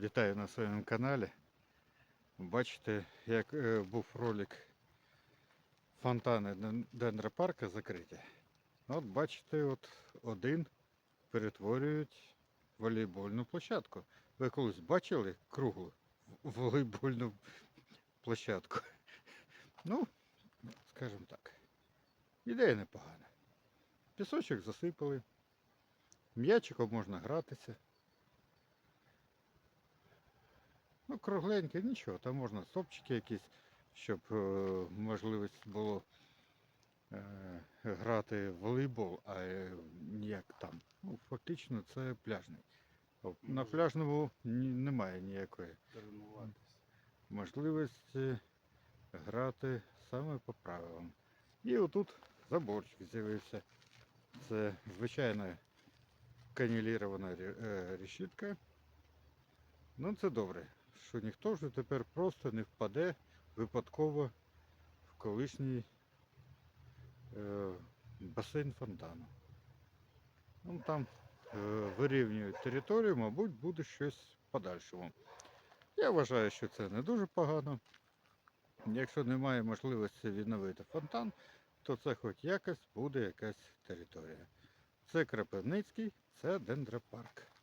Вітаю на своєму каналі. Бачите, як е, був ролик фонтани дендропарка закриті. От бачите, от один перетворюють волейбольну площадку. Ви колись бачили круглу волейбольну площадку? Ну, скажімо так. Ідея непогана. Пісочок засипали. М'ячиком можна гратися. Ну, кругленьке, нічого, там можна стопчики якісь, щоб е, можливість було е, грати в волейбол, а е, ніяк там. Ну, фактично це пляжний. На пляжному немає ніякої можливості грати саме по правилам. І отут заборчик з'явився. Це звичайна канілірована е, решітка. Ну це добре, що ніхто вже тепер просто не впаде випадково в колишній е, басейн фонтану. Ну, там е, вирівнюють територію, мабуть, буде щось в подальшому. Я вважаю, що це не дуже погано. Якщо немає можливості відновити фонтан, то це хоч якось буде якась територія. Це Крапивницький, це дендропарк.